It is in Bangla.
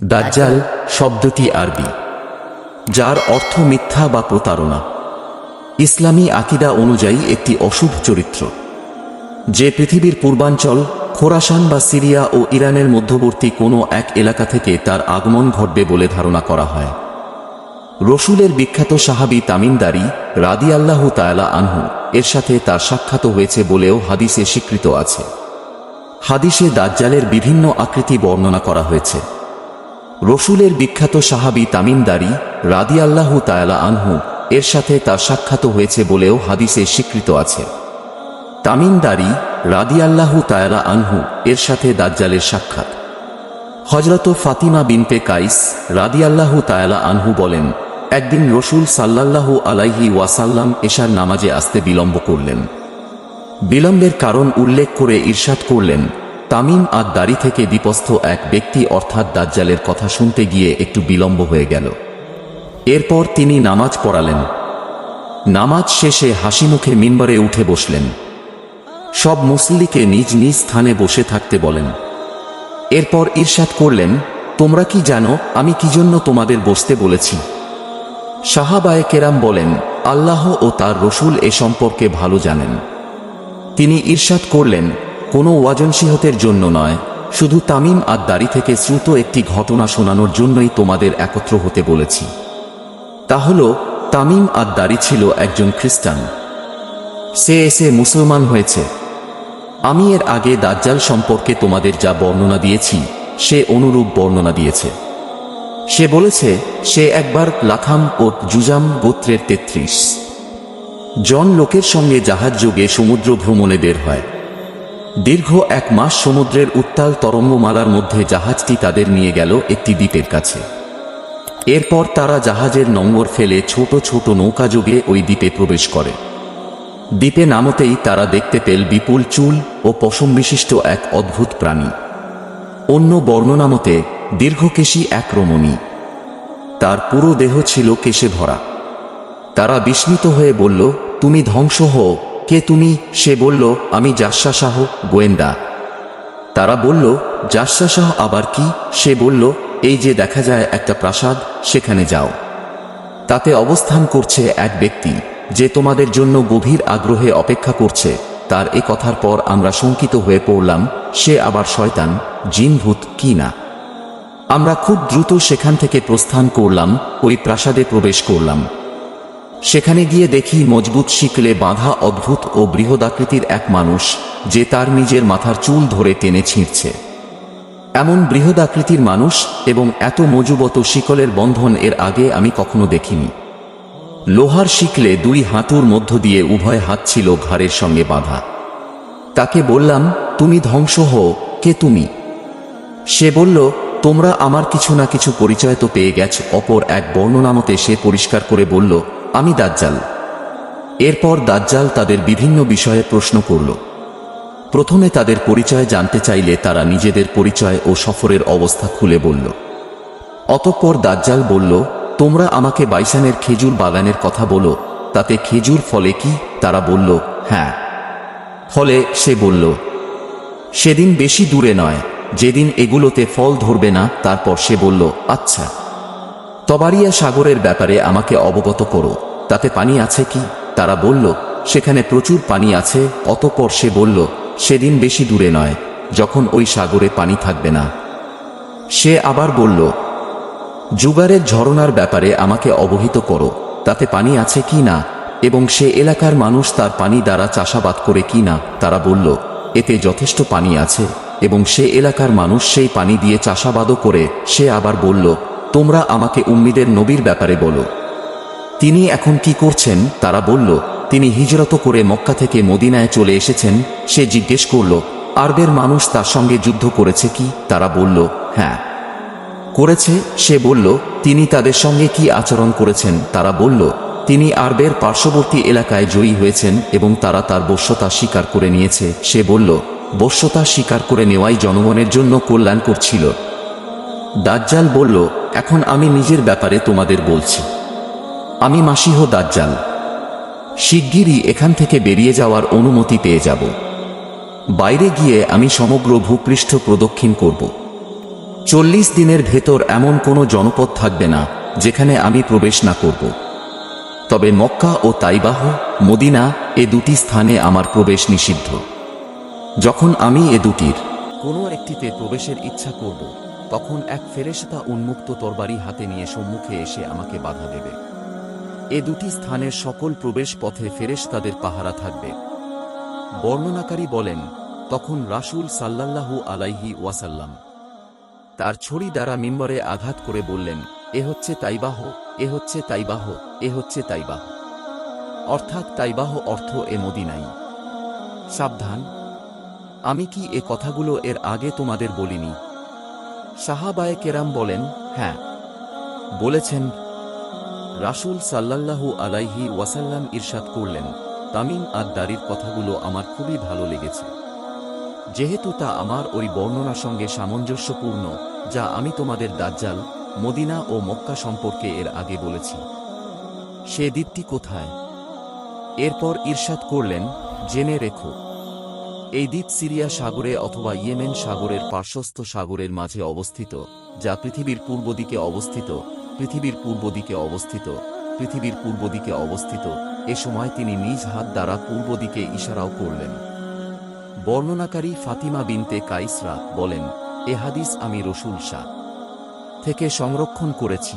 দাজ্জাল শব্দটি আরবি, যার অর্থ মিথ্যা বা প্রতারণা। ইসলামী আকিদা অনুযায়ী একটি অশুভ চরিত্র, যে পৃথিবীর পূর্বাঞ্চল, খোরাসান বা সিরিয়া ও ইরানের মধ্যবর্তী কোনো এক এলাকা থেকে তার আগমন ঘটবে বলে ধারণা করা হয়। রসুলের বিখ্যাত সাহাবি তামিমদারি রাদি আল্লাহ তায়ালা আনহু এর সাথে তার সাক্ষাৎ হয়েছে বলেও হাদিসে স্বীকৃত আছে। হাদিসে দাজ্জালের বিভিন্ন আকৃতি বর্ণনা করা হয়েছে। রসুলের বিখ্যাত সাহাবি তামিমদারি রাদি আল্লাহ তায়ালা আনহু এর সাথে তার সাক্ষাৎ হয়েছে বলেও হাদিসে স্বীকৃত আছে। তামিমদারি রাদি আল্লাহ তায়ালা আনহু এর সাথে দাজ্জালের সাক্ষাৎ। হজরত ফাতিমা বিনতে কাইস রাদি আল্লাহ তায়ালা আনহু বলেন, একদিন রসুল সাল্লাল্লাহু আলাইহি ওয়াসাল্লাম এশার নামাজে আসতে বিলম্ব করলেন। বিলম্বের কারণ উল্লেখ করে ঈর্ষাদ করলেন তামিম আর দাড়ি থেকে বিপস্থ এক ব্যক্তি অর্থাৎ দাজ্জালের কথা শুনতে গিয়ে একটু বিলম্ব হয়ে গেল। এরপর তিনি নামাজ পড়ালেন। নামাজ শেষে হাসি মুখে মিম্বরে উঠে বসলেন। সব মুসল্লিকে নিজ নিজ স্থানে বসে থাকতে বলেন। এরপর ঈর্ষাদ করলেন, তোমরা কি জানো, আমি কি জন্য তোমাদের বসতে বলেছি? সাহাবায়ে কেরাম বলেন, আল্লাহ ও তার রসুল এ সম্পর্কে ভালো জানেন। তিনি ঈর্ষাদ করলেন কোনো ওয়াজনসিহতের জন্য নয়, শুধু তামিম আর দাড়ি থেকে শ্রুত একটি ঘটনা শোনানোর জন্যই তোমাদের একত্র হতে বলেছি। তা হল, তামিম আর দাড়ি ছিল একজন খ্রিস্টান। সে এসে মুসলমান হয়েছে। আমি এর আগে দাজ্জাল সম্পর্কে তোমাদের যা বর্ণনা দিয়েছি, সে অনুরূপ বর্ণনা দিয়েছে। সে বলেছে, সে একবার লাথাম ও জুজাম গোত্রের তেত্রিশ। জন লোকের সঙ্গে জাহাজ যোগে সমুদ্র ভ্রমণে বের হয়। দীর্ঘ এক মাস সমুদ্রের উত্তাল তরঙ্গমালার মধ্যে জাহাজটি তাদের নিয়ে গেল একটি দ্বীপের কাছে। এরপর তারা জাহাজের নম্বর ফেলে ছোট ছোট নৌকা যোগে ওই দ্বীপে প্রবেশ করে। দ্বীপে নামতেই তারা দেখতে পেল বিপুল চুল ও পশম বিশিষ্ট এক অদ্ভুত প্রাণী। অন্য বর্ণনামতে, দীর্ঘকেশী এক রমণী তার পুরো দেহ ছিল কেশে ভরা। তারা বিস্মিত হয়ে বলল, তুমি ধ্বংস হও। কে তুমি? সে বলল, আমি জাস্সা শাহ, গোয়েন্দা। তারা বলল জাস্সা শাহ আবার কি? সে বলল, এই যে দেখা যায় একটা প্রাসাদ, সেখানে যাও। তাতে অবস্থান করছে এক ব্যক্তি, যে তোমাদের জন্য গভীর আগ্রহে অপেক্ষা করছে। তার এ কথার পর আমরা শঙ্কিত হয়ে পড়লাম, সে আবার শয়তান, জিনভূত কি না? আমরা খুব দ্রুত সেখান থেকে প্রস্থান করলাম, ওই প্রাসাদে প্রবেশ করলাম। সেখানে গিয়ে দেখি মজবুত শিকলে বাঁধা অদ্ভুত ও বৃহদাকৃতির এক মানুষ, যে তার নিজের মাথার চুল ধরে টেনে ছিঁড়ছে। এমন বৃহদাকৃতির মানুষ এবং এত মজুবত শিকলের বন্ধন এর আগে আমি কখনো দেখিনি। লোহার শিকলে দুই হাঁটুর মধ্য দিয়ে উভয় হাত ছিল ঘাড়ের সঙ্গে বাঁধা। তাকে বললাম, তুমি ধ্বংস হও, কে তুমি? সে বলল, তোমরা আমার কিছু না কিছু পরিচয় তো পেয়ে গেছ। অপর এক বর্ণনামতে সে পরিষ্কার করে বলল আমি দাজ্জাল। এরপর দাজ্জাল তাদের বিভিন্ন বিষয়ে প্রশ্ন করল। প্রথমে তাদের পরিচয় জানতে চাইলে তারা নিজেদের পরিচয় ও সফরের অবস্থা খুলে বলল। অতঃপর দাজ্জাল বলল, তোমরা আমাকে বাইসানের খেজুর বাগানের কথা বলো, তাতে খেজুর ফলে কি? তারা বলল হ্যাঁ। ফলে সে বলল, সেদিন বেশি দূরে নয়, যেদিন এগুলোতে ফল ধরবে না, তারপর সে বলল আচ্ছা। তবারিয়া সাগরের ব্যাপারে আমাকে অবগত করো। তাতে পানি আছে কি? তারা বলল, সেখানে প্রচুর পানি আছে, অতপর সে বলল, সেদিন বেশি দূরে নয়, যখন ওই সাগরে পানি থাকবে না। সে আবার বলল জুগারের ঝরনার ব্যাপারে আমাকে অবহিত করো, তাতে পানি আছে কি না? এবং সে এলাকার মানুষ তার পানি দ্বারা চাষাবাদ করে কি না? তারা বলল, এতে যথেষ্ট পানি আছে, এবং সে এলাকার মানুষ সেই পানি দিয়ে চাষাবাদও করে। সে আবার বলল তোমরা আমাকে উম্মিদের নবীর ব্যাপারে বলো। তিনি এখন কি করছেন? তারা বলল, তিনি হিজরত করে মক্কা থেকে মদিনায় চলে এসেছেন। সে জিজ্ঞেস করল, আরবের মানুষ তার সঙ্গে যুদ্ধ করেছে কি? তারা বলল হ্যাঁ। করেছে? সে বলল, তিনি তাদের সঙ্গে কি আচরণ করেছেন? তারা বলল, তিনি আরবের পার্শ্ববর্তী এলাকায় জয়ী হয়েছেন এবং তারা তার বশ্যতা স্বীকার করে নিয়েছে। সে বলল বশ্যতা স্বীকার করে নেওয়াই জনগণের জন্য কল্যাণ করছিল দাজ্জাল বলল এখন আমি নিজের ব্যাপারে তোমাদের বলছি। আমি মাসিহ দাজ্জাল। শিগগিরই এখান থেকে বেরিয়ে যাওয়ার অনুমতি পেয়ে যাব। বাইরে গিয়ে আমি সমগ্র ভূপৃষ্ঠ প্রদক্ষিণ করব। চল্লিশ দিনের ভেতর এমন কোনো জনপদ থাকবে না, যেখানে আমি প্রবেশ না করব। তবে মক্কা ও তাইবাহ, মদিনা, এ দুটি স্থানে আমার প্রবেশ নিষিদ্ধ। যখন আমি এ দুটির কোনো একটিতে প্রবেশের ইচ্ছা করব তখন এক ফেরেশতা উন্মুক্ত তরবারি হাতে নিয়ে সম্মুখে এসে আমাকে বাধা দেবে। এ দুটি স্থানের সকল প্রবেশ পথে ফেরেশতাদের পাহারা থাকবে। বর্ণনাকারী বলেন, তখন রাসূল সাল্লাল্লাহু আলাইহি ওয়াসাল্লাম তার ছড়ি দ্বারা মিম্বরে আঘাত করে বললেন, এ হচ্ছে তাইবাহ, এ হচ্ছে তাইবাহ, এ হচ্ছে তাইবাহ। অর্থাৎ তাইবাহ অর্থ এ মদিনাই। সাবধান, আমি কি এ কথাগুলো এর আগে তোমাদের বলিনি? সাহাবায়ে কেরাম বলেন হ্যাঁ। বলেছেন, রাসূল সাল্লাল্লাহু আলাইহি ওয়াসাল্লাম ইরশাদ করলেন, তামিম আর দাড়ির কথাগুলো আমার খুবই ভালো লেগেছে। যেহেতু তা আমার ওই বর্ণনার সঙ্গে সামঞ্জস্যপূর্ণ, যা আমি তোমাদের দাজ্জাল, মদিনা ও মক্কা সম্পর্কে এর আগে বলেছি। সে দ্বীপটি কোথায়? এরপর ঈর্ষাদ করলেন, জেনে রেখো। এই দ্বীপ সিরিয়া সাগরে অথবা ইয়েমেন সাগরের পার্শ্বস্থ সাগরের মাঝে অবস্থিত, যা পৃথিবীর পূর্ব দিকে অবস্থিত, পৃথিবীর পূর্ব দিকে অবস্থিত, পৃথিবীর পূর্ব দিকে অবস্থিত। এ সময় তিনি নিজ হাত দ্বারা পূর্ব দিকে ইশারাও করলেন। বর্ণনাকারী ফাতিমা বিনতে কাইসরা বলেন, এ হাদিস আমি রসুল শাহ থেকে সংরক্ষণ করেছি।